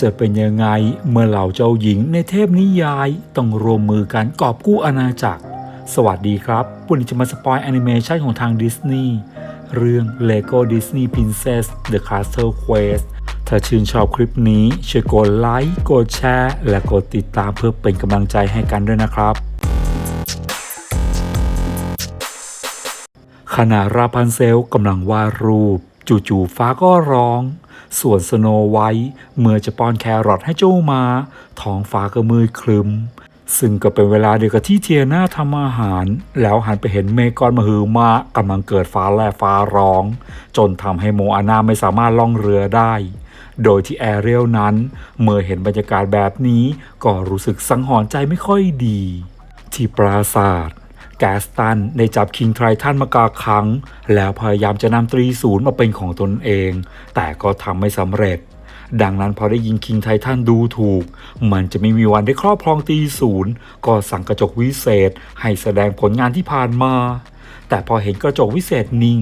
จะเป็นยังไงเมื่อเหล่าเจ้าหญิงในเทพนิยายต้องรวมมือกันกอบกู้อาณาจักร สวัสดีครับวันนี้จะมาสปอยแอนิเมชันของทางดิสนีย์เรื่อง Lego Disney Princess The Castle Quest ถ้าชื่นชอบคลิปนี้ช่วยกดไลค์กดแชร์และกดติดตามเพื่อเป็นกำลังใจให้กันด้วยนะครับขณะราพันเซลกำลังวาดรูป จู่ๆฟ้าก็ร้อง ส่วนสโนไวท์เมื่อจะป้อนแครอทให้เจ้ามา ท้องฟ้าก็มืดครึม ซึ่งก็เป็นเวลาเดียวกับที่เทียนาทำอาหาร แล้วหันไปเห็นเมกอนมหือมากำลังเกิดฟ้าแลบฟ้าร้อง จนทำให้โมอานาไม่สามารถล่องเรือได้ โดยที่แอเรียลนั้น เมื่อเห็นบรรยากาศแบบนี้ ก็รู้สึกสังหรณ์ใจไม่ค่อยดี ที่ปราศาสาท แกสตันได้จับคิงไทรทันมากาครั้ง แล้วพยายามจะนำตรีศูนย์มาเป็นของตนเอง แต่ก็ทำไม่สำเร็จ ดังนั้นพอได้ยินคิงไททันดูถูก มันจะไม่มีวันได้ครอบครองตรีศูนย์ก็สั่งกระจกวิเศษ ให้แสดงผลงานที่ผ่านมา แต่พอเห็นกระจกวิเศษนิ่ง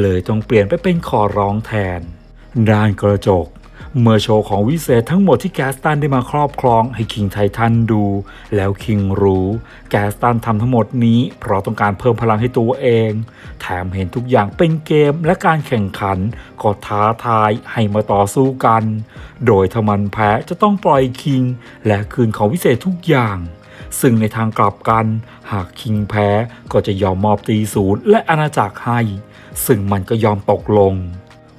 เลยต้องเปลี่ยนไปเป็นขอร้องแทน ด้านกระจก เมื่อโชว์ของวิเศษทั้งหมดที่แกสตันได้มาครอบครองให้คิงไททันดู แล้วคิงรู้ แกสตันทำทั้งหมดนี้ เพราะต้องการเพิ่มพลังให้ตัวเอง แถมเห็นทุกอย่างเป็นเกมและการแข่งขันก็ท้าทายให้มาต่อสู้กัน โดยถ้ามันแพ้จะต้องปล่อยคิง และคืนของวิเศษทุกอย่างซึ่งในทางกลับกัน หากคิงแพ้ก็จะยอมมอบตีศูนย์และอาณาจักรให้ ซึ่งมันก็ยอมตกลง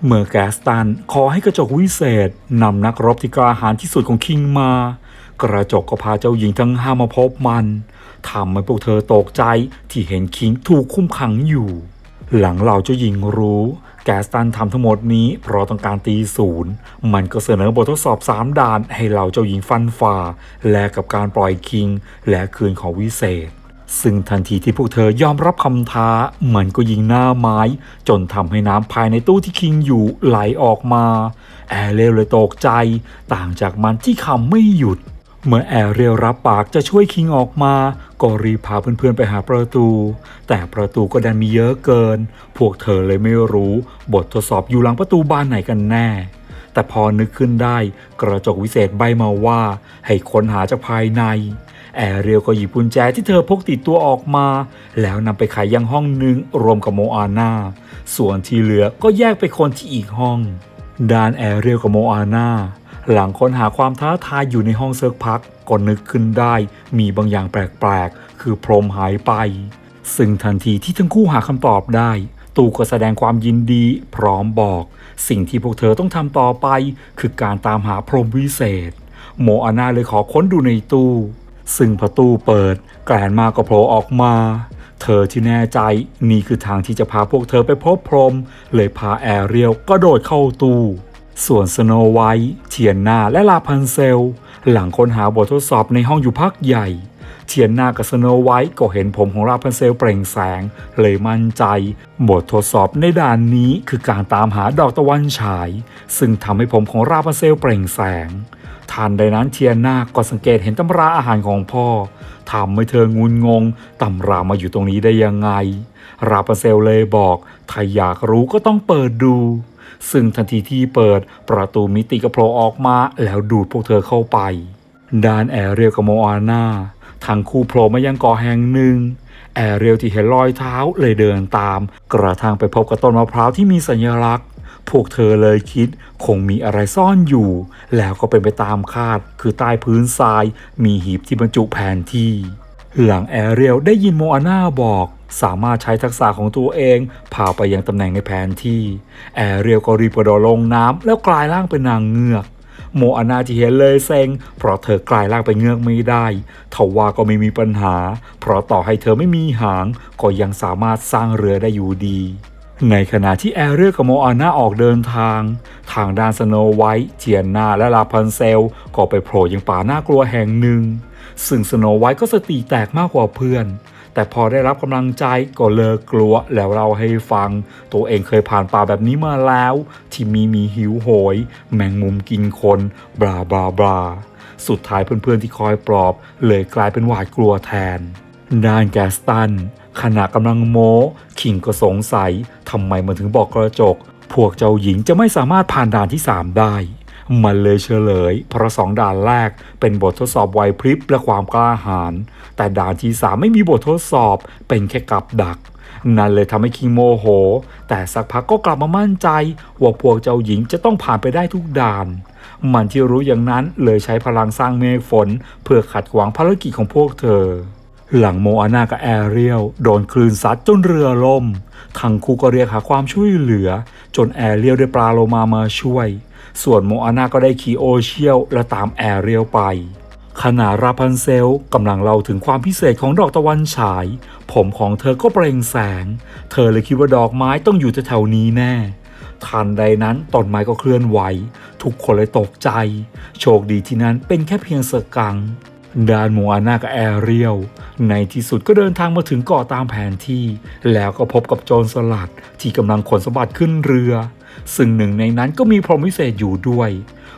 เมื่อแกสตันขอให้กระจกวิเศษนำนักรบที่กล้าหาญที่สุดของคิงมา กระจกก็พาเจ้าหญิงทั้งห้ามาพบมันทำให้พวกเธอตกใจที่เห็นคิงถูกคุมขังอยู่ หลังเราเจ้าหญิงรู้ แกสตันทำทั้งหมดนี้เพราะต้องการตีศูนย์มันก็เสนอบททดสอบ3ด่านให้เราเจ้าหญิงฟันฝ่า แลกกับการปล่อยคิง และคืนของวิเศษ ซึ่งทันทีที่พวกเธอยอมรับคำท้า มันก็ยิงหน้าไม้ จนทำให้น้ำภายในตู้ที่คิงอยู่ไหลออกมา แอร์เรลเลยตกใจ ต่างจากมันที่คำไม่หยุด เมื่อแอร์เรลรับปากจะช่วยคิงออกมา ก็รีพาเพื่อนๆไปหาประตู แต่ประตูก็ดันมีเยอะเกิน พวกเธอเลยไม่รู้ บททดสอบอยู่หลังประตูบานไหนกันแน่แต่พอนึกขึ้นได้ กระจกวิเศษใบมาว่า ให้ค้นหาจากภายใน แอร์เรียวก็หยิบกุญแจที่เธอพกติดตัวออกมา แล้วนำไปขายยังห้องหนึ่งรวมกับโมอาน่าส่วนที่เหลือก็แยกไปคนที่อีกห้องด้านแอร์เรียวกับโมอาน่าหลังค้นหาความท้าทายอยู่ในห้องเซิร์ฟพักก็นึกขึ้นได้ มีบางอย่างแปลกๆ คือพรมหายไป ซึ่งทันทีที่ทั้งคู่หาคำตอบได้ ตู่ก็แสดงความยินดี พร้อมบอก สิ่งที่พวกเธอต้องทำต่อไป คือการตามหาพรมวิเศษ โมอาน่าเลยขอค้นดูในตู้ ซึ่งพอตู้เปิดแกรนมาก็โผล่ออกมา เธอที่แน่ใจนี่คือทางที่จะพาพวกเธอไปพบพรม เลยพาแอรเรียลก็โดดเข้าตู้ ส่วนสโนไวท์เทียนนาและลาพันเซล หลังค้นหาบททดสอบในห้องอยู่พักใหญ่เทียนนากับสโนไวท์ก็เห็นผมของราพันเซลเปล่งแสง เลยมั่นใจ บททดสอบในด่านนี้คือการตามหาดอกตะวันฉาย ซึ่งทำให้ผมของราพันเซลเปล่งแสง ทันใดนั้นเทียนนาก็สังเกตเห็นตำราอาหารของพ่อทำให้เธองุนงงตำรามาอยู่ตรงนี้ได้ยังไง ราปาเซลเลยบอกถ้าอยากรู้ก็ต้องเปิดดู ซึ่งทันทีที่เปิดประตูมิติก็โผล่ออกมาแล้วดูดพวกเธอเข้าไปดานแอร์เรียลกับโมอาน่าทั้งคู่โผล่มายังเกาะแห่งหนึ่ง แอร์เรียลที่เห็นรอยเท้าเลยเดินตาม กระทั่งไปพบกับต้นมะพร้าวที่มีสัญลักษณ์ พวกเธอเลยคิดคงมีอะไรซ่อนอยู่ แล้วก็เป็นไปตามคาด คือใต้พื้นทราย มีหีบที่บรรจุแผนที่ หลังแอเรียลได้ยินโมอาน่าบอกสามารถใช้ทักษะของตัวเองพาไปยังตำแหน่งในแผนที่ แอเรียลก็รีบกระโดดลงน้ำแล้วกลายร่างเป็นนางเงือก โมอานาที่เห็นเลยเซ็ง เพราะเธอกลายร่างเป็นเงือกไม่ได้ทว่าก็ไม่มีปัญหา เพราะต่อให้เธอไม่มีหาง ก็ยังสามารถสร้างเรือได้อยู่ดี ในขณะที่แอร์เรียลกับโมอาน่าออกเดินทาง ทางด้านสโนไวท์เทียนนาและลาพันเซล ก็ไปโผล่ยังป่าน่ากลัวแห่งหนึ่ง ซึ่งสโนไวท์ก็สติแตกมากกว่าเพื่อน แต่พอได้รับกำลังใจก็เลิกกลัวแล้วเราให้ฟัง ตัวเองเคยผ่านป่าแบบนี้มาแล้ว ที่มีมีหิวโหย แมงมุมกินคนบลาบลาบลาสุดท้ายเพื่อนๆที่คอยปลอบ เลยกลายเป็นหวาดกลัวแทนด้านแกสตัน ขณะกำลังโม้ คิงก็สงสัยทำไมมันถึงบอกกระจก พวกเจ้าหญิงจะไม่สามารถผ่านด่านที่ 3 ได้ มันเลยเฉลย เพราะสองด่านแรกเป็นบททดสอบไหวพริบและความกล้าหาญแต่ด่านที่สามไม่มีบททดสอบเป็นแค่กับดักนั่นเลยทำให้คิงโมโห แต่สักพักก็กลับมามั่นใจ ว่าพวกเจ้าหญิงจะต้องผ่านไปได้ทุกด่าน มันที่รู้อย่างนั้นเลยใช้พลังสร้างเมฆฝน เพื่อขัดขวางภารกิจของพวกเธอ หลังโมอานากับแอเรียลโดนคลื่นซัดจนเรือล่ม ทั้งคู่ก็เรียกหาความช่วยเหลือ จนแอเรียลได้ปลาโลมามาช่วย ส่วนโมอานาก็ได้ขี่โอเชียลและตามแอเรียลไปขณะราพันเซลกำลังเล่าถึงความพิเศษของดอกตะวันฉาย ผมของเธอก็เปล่งแสง เธอเลยคิดว่าดอกไม้ต้องอยู่แถวๆนี้แน่ ทันใดนั้นต้นไม้ก็เคลื่อนไหว ทุกคนเลยตกใจ โชคดีที่นั้นเป็นแค่เพียงเสกัง ด้านโมอานากับแอเรียลในที่สุดก็เดินทางมาถึงเกาะตามแผนที่ แล้วก็พบกับโจรสลัดที่กำลังขนสมบัติขึ้นเรือ ซึ่งหนึ่งในนั้นก็มีพรหมวิเศษอยู่ด้วย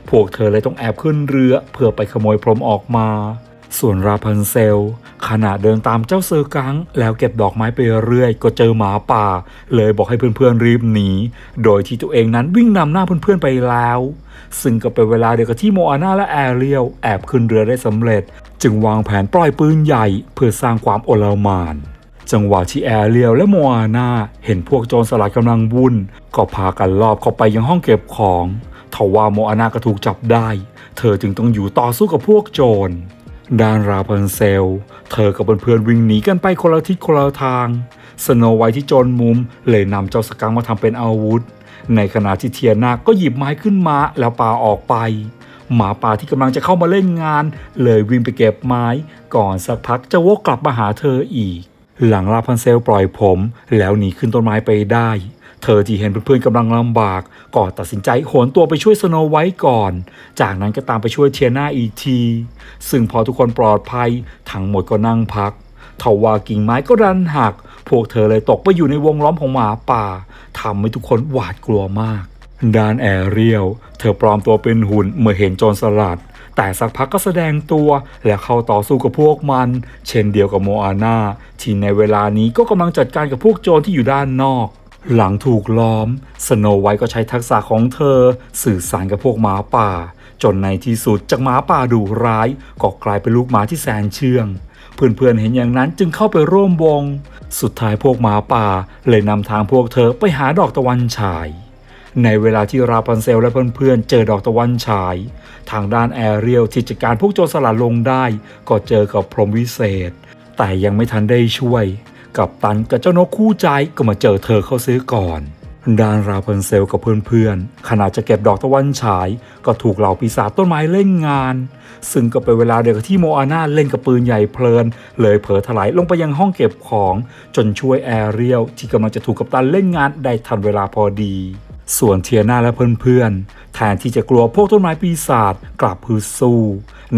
พวกเธอเลยต้องแอบขึ้นเรือเพื่อไปขโมยพรหมออกมา ส่วนราพันเซล ขณะเดินตามเจ้าเซอร์กัง แล้วเก็บดอกไม้ไปเรื่อยก็เจอหมาป่า เลยบอกให้เพื่อนๆรีบหนี โดยที่ตัวเองนั้นวิ่งนำหน้าเพื่อนๆไปแล้ว ซึ่งก็เป็นเวลาเดียวกับที่โมอาน่าและแอเรียลแอบขึ้นเรือได้สำเร็จ จึงวางแผนปล่อยปืนใหญ่ เพื่อสร้างความโอลหมานจังหวะที่แอเรียลและโมอานาเห็นพวกโจรสลัดกำลังวุ่น ก็พากันลอบเข้าไปยังห้องเก็บของทว่าโมอานาก็ถูกจับได้ เธอจึงต้องอยู่ต่อสู้กับพวกโจร ด้านราพันเซล เธอกับเพื่อนๆวิ่งหนีกันไปคนละทิศคนละทาง สโนไวที่จนมุมเลยนำเจ้าสกังมาทำเป็นอาวุธ ในขณะที่เทียนาก็หยิบไม้ขึ้นมาแล้วปาออกไป หมาป่าที่กำลังจะเข้ามาเล่นงาน เลยวิ่งไปเก็บไม้ ก่อนสักพักจะวกกลับมาหาเธออีก หลังลาพันเซลปล่อยผม แล้วหนีขึ้นต้นไม้ไปได้ เธอที่เห็นเพื่อนๆกำลังลำบากก็ตัดสินใจโหนตัวไปช่วยสโนไวท์ก่อน จากนั้นก็ตามไปช่วยเทียนาอีกที ซึ่งพอทุกคนปลอดภัยทั้งหมดก็นั่งพักทว่ากิ่งไม้ก็ดันหัก พวกเธอเลยตกไปอยู่ในวงล้อมของหมาป่าทำให้ทุกคนหวาดกลัวมากดานแอเรียลเธอปลอมตัวเป็นหุ่นเมื่อเห็นโจรสลัด แต่สักพักก็แสดงตัวและเข้าต่อสู้กับพวกมัน เช่นเดียวกับโมอานาที่ในเวลานี้ก็กำลังจัดการกับพวกโจรที่อยู่ด้านนอก หลังถูกล้อม สโนไวท์ก็ใช้ทักษะของเธอ สื่อสารกับพวกหมาป่า จนในที่สุดจากหมาป่าดุร้าย ก็กลายเป็นลูกหมาที่แสนเชื่อง เพื่อนๆเห็นอย่างนั้นจึงเข้าไปร่วมวง สุดท้ายพวกหมาป่า เลยนำทางพวกเธอไปหาดอกตะวันฉาย ในเวลาที่ราพันเซลและเพื่อนๆเจอดอกตะวันฉาย ทางด้านแอเรียลที่จัดการพวกโจรสลัดลงได้ ก็เจอกับพรหมวิเศษ แต่ยังไม่ทันได้ช่วย กับตันกับเจ้านกคู่ใจก็มาเจอเธอเข้าซื้อก่อนด้านราพันเซลกับเพื่อนๆขณะจะเก็บดอกตะวันฉาย ก็ถูกเหล่าปีศาจต้นไม้เล่นงาน ซึ่งก็เป็นเวลาเดียวกับที่โมอาน่าเล่นกับปืนใหญ่เพลิน เลยเผลอถลายลงไปยังห้องเก็บของ จนช่วยแอเรียลที่กำลังจะถูกกัปตันเล่นงานได้ทันเวลาพอดี ส่วนเทียนาและเพื่อนๆแทนที่จะกลัวพวกต้นไม้ปีศาจกลับพือสู้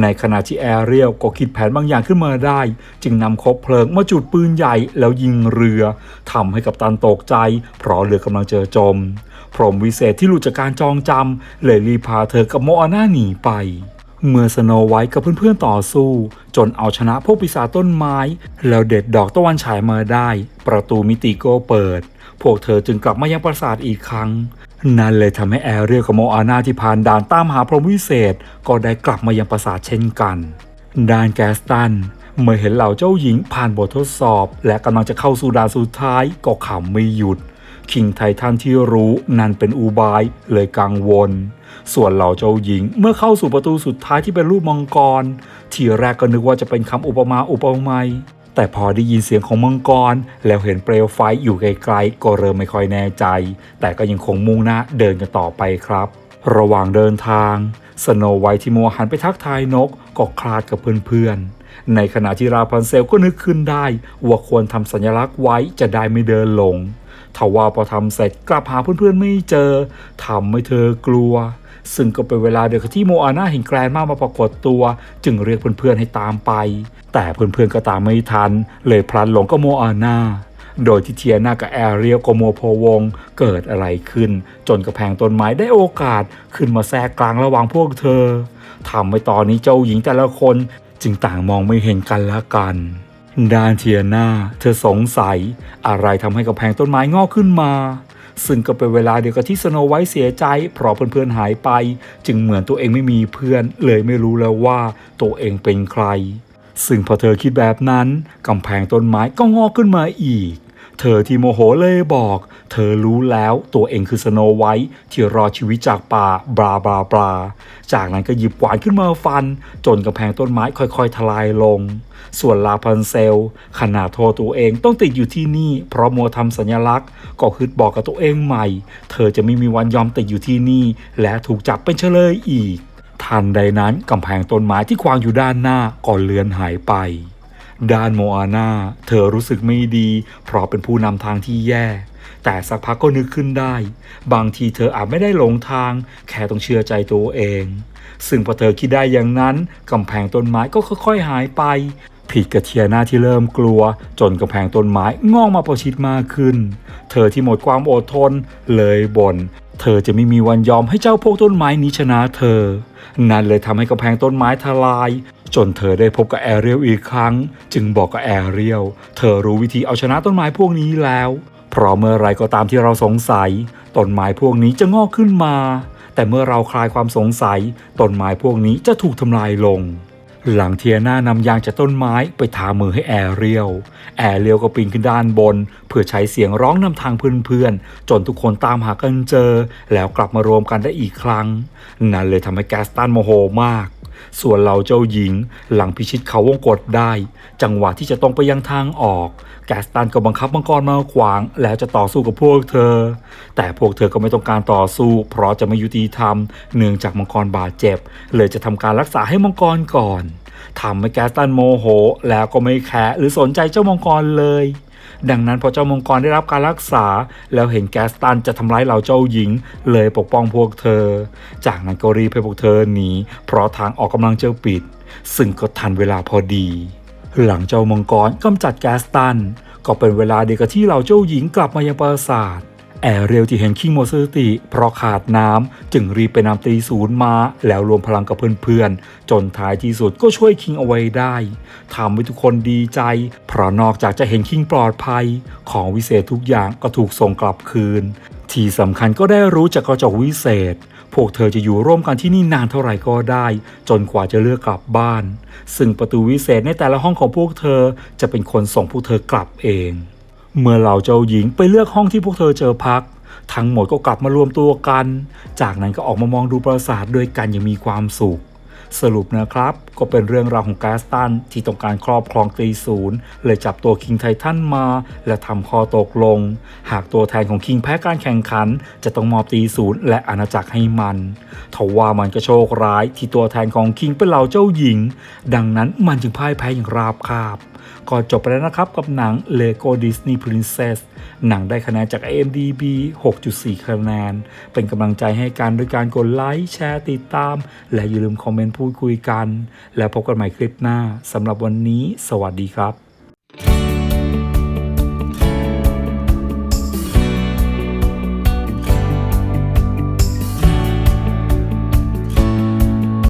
ในขณะที่แอเรียลก็คิดแผนบางอย่างขึ้นมาได้ จึงนำคบเพลิงมาจุดปืนใหญ่แล้วยิงเรือทำให้กับตันตกใจ เพราะเรือกำลังเจอจม พรหมวิเศษที่หลุดจากการจองจำเลยรีพาเธอกับโมอาน่าหนีไปเมื่อสโนไวท์กับเพื่อนๆต่อสู้ จนเอาชนะพวกปีศาจต้นไม้ แล้วเด็ดดอกตะวันฉายมาได้ ประตูมิติก็เปิด พวกเธอจึงกลับมายังปราสาทอีกครั้ง นั่นเลยทำให้แอเรียลกับโมอาน่าที่ผ่านด่านตามหาพรหมวิเศษ ก็ได้กลับมายังปราสาทเช่นกันด้านแกสตันเมื่อเห็นเหล่าเจ้าหญิงผ่านบททดสอบ และกำลังจะเข้าสู่ด่านสุดท้ายก็ขำไม่หยุด คิงไททันที่รู้นั่นเป็นอูบายเลยกังวล ส่วนเหล่าเจ้าหญิงเมื่อเข้าสู่ประตูสุดท้ายที่เป็นรูปมังกร ทีแรกก็นึกว่าจะเป็นคำอุปมาอุปไมย แต่พอได้ยินเสียงของมังกร แล้วเห็นเปลวไฟอยู่ไกลๆก็เริ่มไม่ค่อยแน่ใจ แต่ก็ยังคงมุ่งหน้าเดินกันต่อไปครับ ระหว่างเดินทางสโนไวท์ที่มัวหันไปทักทายนกก็คลาดกับเพื่อนๆ ในขณะที่ราพันเซลก็นึกขึ้นได้ ว่าควรทำสัญลักษณ์ไว้จะได้ไม่เดินหลงทว่าพอทำเสร็จกลับหาเพื่อนๆไม่เจอทำให้เธอกลัว ซึ่งก็เป็นเวลาเดียวกับที่โมอาน่าเห็นแกรนมามาปรากฏตัว จึงเรียกเพื่อนๆให้ตามไป แต่เพื่อนๆก็ตามไม่ทัน เลยพลันหลงกับโมอาน่าโดยที่เทียนากับแอเรียลก็มัวพวงเกิดอะไรขึ้น จนกระแพงต้นไม้ได้โอกาสขึ้นมาแทรกกลางระหว่างพวกเธอทำให้ตอนนี้เจ้าหญิงแต่ละคนจึงต่างมองไม่เห็นกันละกันด้านเทียนาเธอสงสัย อะไรทำให้กระแพงต้นไม้งอกขึ้นมา ซึ่งก็เป็นเวลาเดียวกับที่สโนไวท์เสียใจ เพราะเพื่อนๆหายไป จึงเหมือนตัวเองไม่มีเพื่อน เลยไม่รู้แล้วว่าตัวเองเป็นใคร ซึ่งพอเธอคิดแบบนั้นกำแพงต้นไม้ก็งอกขึ้นมาอีก เธอที่โมโหเลยบอก เธอรู้แล้วตัวเองคือสโนไวท์ที่รอชีวิตจากป่าบราบราบราจากนั้นก็หยิบขวานขึ้นมาฟัน จนกำแพงต้นไม้ค่อยๆ ทลายลง ส่วนลาพันเซล ขนาดโทษตัวเองต้องติดอยู่ที่นี่ เพราะมัวทำสัญลักษณ์ ก็ฮึดบอกกับตัวเองใหม่ เธอจะไม่มีวันยอมติดอยู่ที่นี่ และถูกจับเป็นเฉลยอีก ทันใดนั้นกำแพงต้นไม้ที่ขวางอยู่ด้านหน้าก็เลือนหายไป ด้านโมอาน่าเธอรู้สึกไม่ดี เพราะเป็นผู้นำทางที่แย่ แต่สักพักก็นึกขึ้นได้ บางทีเธออาจไม่ได้หลงทาง แค่ต้องเชื่อใจตัวเอง ซึ่งพอเธอคิดได้อย่างนั้นกำแพงต้นไม้ก็ค่อยๆหายไปผิดกับเทียนาที่เริ่มกลัว จนกำแพงต้นไม้งอกมาประชิดมากขึ้น เธอที่หมดความอดทนเลยบน่นเธอจะไม่มีวันยอมให้เจ้าพวกต้นไม้นี้ชนะเธอ นั่นเลยทำให้กำแพงต้นไม้ทลาย จนเธอได้พบกับแอเรียลอีกครั้ง จึงบอกกับแอเรียลเธอรู้วิธีเอาชนะต้นไม้พวกนี้แล้ว เพราะเมื่อไรก็ตามที่เราสงสัยต้นไม้พวกนี้จะงอกขึ้นมา แต่เมื่อเราคลายความสงสัยต้นไม้พวกนี้จะถูกทำลายลง หลังเทียน่านำยางจากต้นไม้ไปทามือให้แอรเรียลแอรเรียลก็ปีนขึ้นด้านบน เพื่อใช้เสียงร้องนำทางเพื่อนๆจนทุกคนตามหากันเจอ แล้วกลับมารวมกันได้อีกครั้ง นั่นเลยทำให้แกสตันโมโหมาก ส่วนเราเจ้าหญิงหลังพิชิตเขาวงกฏได้ จังหวะที่จะต้องไปยังทางออก แกสตันก็บังคับมังกรมาขวาง แล้วจะต่อสู้กับพวกเธอ แต่พวกเธอก็ไม่ต้องการต่อสู้ เพราะจะไม่ยุติธรรมเนื่องจากมังกรบาดเจ็บ เลยจะทำการรักษาให้มังกรก่อนทำให้แกสตันโมโห แล้วก็ไม่แคร์หรือสนใจเจ้ามังกรเลย ดังนั้นพอเจ้ามังกรได้รับการรักษา แล้วเห็นแกสตันจะทำร้ายเราเจ้าหญิง เลยปกป้องพวกเธอ จากนั้นก็รีบให้พวกเธอหนีเพราะทางออกกำลังจะปิด ซึ่งก็ทันเวลาพอดี หลังเจ้ามังกรกำจัดแกสตัน ก็เป็นเวลาเดียวกับที่เราเจ้าหญิงกลับมายังปราสาท แอร์เรียลที่เห็นคิงโมเซอร์ติเพราะขาดน้ำจึงรีบไปนำตีศูนย์มาแล้วรวมพลังกับเพื่อนๆ จนท้ายที่สุดก็ช่วยคิงเอาไว้ได้ทำให้ทุกคนดีใจ เพราะนอกจากจะเห็นคิงปลอดภัย ของวิเศษทุกอย่างก็ถูกส่งกลับคืน ที่สำคัญก็ได้รู้จากกระจกวิเศษพวกเธอจะอยู่ร่วมกันที่นี่นานเท่าไหร่ก็ได้ จนกว่าจะเลือกกลับบ้าน ซึ่งประตูวิเศษในแต่ละห้องของพวกเธอจะเป็นคนส่งพวกเธอกลับเอง เมื่อเหล่าเจ้าหญิงไปเลือกห้องที่พวกเธอเจอพัก ทั้งหมดก็กลับมารวมตัวกัน จากนั้นก็ออกมามองดูปราสาทด้วยกันอย่างมีความสุข สรุปนะครับ ก็เป็นเรื่องราวของแกสตันที่ต้องการครอบครองตีศูนย์เลยจับตัวคิงไททันมา และทำคอตกลง หากตัวแทนของคิงแพ้การแข่งขัน จะต้องมอบตีศูนย์และอาณาจักรให้มันทว่ามันก็โชคร้ายที่ตัวแทนของคิงเป็นเหล่าเจ้าหญิง ดังนั้นมันจึงพ่ายแพ้อย่างราบคาบ ก็จบไปแล้วนะครับกับหนัง Lego Disney Princess หนังได้คะแนนจาก IMDb 6.4 คะแนน เป็นกำลังใจให้กันด้วยการกดไลค์ แชร์ติดตาม และอย่าลืมคอมเมนต์พูดคุยกัน แล้วพบกันใหม่คลิปหน้าสำหรับวันนี้ สวัสดีครับ